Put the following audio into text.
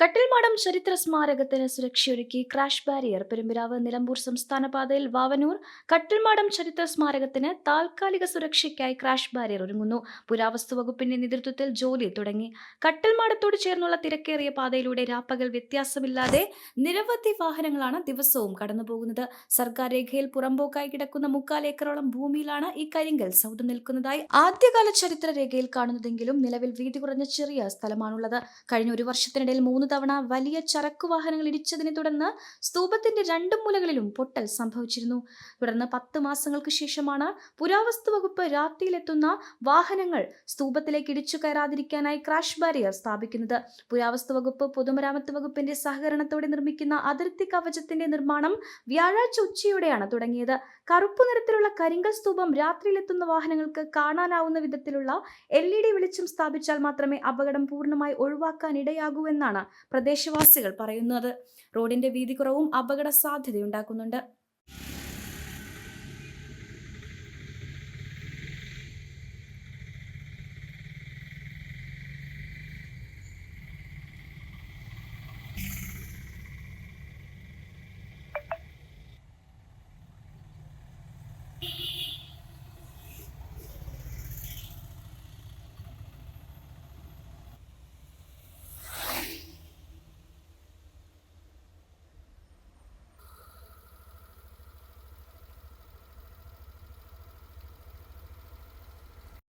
കട്ടിൽമാടം ചരിത്ര സ്മാരകത്തിന് സുരക്ഷയൊരുക്കി ക്രാഷ് ബാരിയർ പെരുമ്പിരാവ് നിലമ്പൂർ സംസ്ഥാന പാതയിൽ വാവനൂർ കട്ടിൽമാടം ചരിത്ര സ്മാരകത്തിന് താൽക്കാലിക സുരക്ഷയ്ക്കായി ക്രാഷ് ബാരിയർ ഒരുങ്ങുന്നു. പുരാവസ്തു വകുപ്പിന്റെ നേതൃത്വത്തിൽ ജോലി തുടങ്ങി. കട്ടിൽമാടത്തോട് ചേർന്നുള്ള തിരക്കേറിയ പാതയിലൂടെ രാപ്പകൽ വ്യത്യാസമില്ലാതെ നിരവധി വാഹനങ്ങളാണ് ദിവസവും കടന്നുപോകുന്നത്. സർക്കാർ രേഖയിൽ പുറമ്പോക്കായി കിടക്കുന്ന മുക്കാൽ ഏക്കറോളം ഭൂമിയിലാണ് ഈ കരിങ്കൽ സൗദം നിൽക്കുന്നതായി ആദ്യകാല ചരിത്ര രേഖയിൽ കാണുന്നതെങ്കിലും നിലവിൽ വീതി കുറഞ്ഞ ചെറിയ സ്ഥലമാണുള്ളത്. കഴിഞ്ഞ ഒരു വർഷത്തിനിടയിൽ മൂന്ന് തവണ വലിയ ചരക്കു വാഹനങ്ങൾ ഇടിച്ചതിനെ തുടർന്ന് സ്തൂപത്തിന്റെ രണ്ട് മൂലകളിലും പൊട്ടൽ സംഭവിച്ചിരുന്നു. തുടർന്ന് പത്ത് മാസങ്ങൾക്ക് ശേഷമാണ് പുരാവസ്തു വകുപ്പ് രാത്രിയിലെത്തുന്ന വാഹനങ്ങൾ സ്തൂപത്തിലേക്ക് ഇടിച്ചു കയറാതിരിക്കാനായി ക്രാഷ് ബാരിയർ സ്ഥാപിക്കുന്നത്. പുരാവസ്തു വകുപ്പ് പൊതുമരാമത്ത് വകുപ്പിന്റെ സഹകരണത്തോടെ നിർമ്മിക്കുന്ന അതിർത്തി കവചത്തിന്റെ നിർമ്മാണം വ്യാഴാഴ്ച ഉച്ചയോടെയാണ് തുടങ്ങിയത്. കറുപ്പു നിറത്തിലുള്ള കരിങ്കൽ സ്തൂപം രാത്രിയിലെത്തുന്ന വാഹനങ്ങൾക്ക് കാണാനാവുന്ന വിധത്തിലുള്ള എൽ ഇ ഡി വെളിച്ചം സ്ഥാപിച്ചാൽ മാത്രമേ അപകടം പൂർണമായി ഒഴിവാക്കാൻ ഇടയാകൂ എന്നാണ് പ്രദേശവാസികൾ പറയുന്നത്. റോഡിന്റെ വീതി കുറവും അപകട സാധ്യതയുണ്ടാക്കുന്നുണ്ട്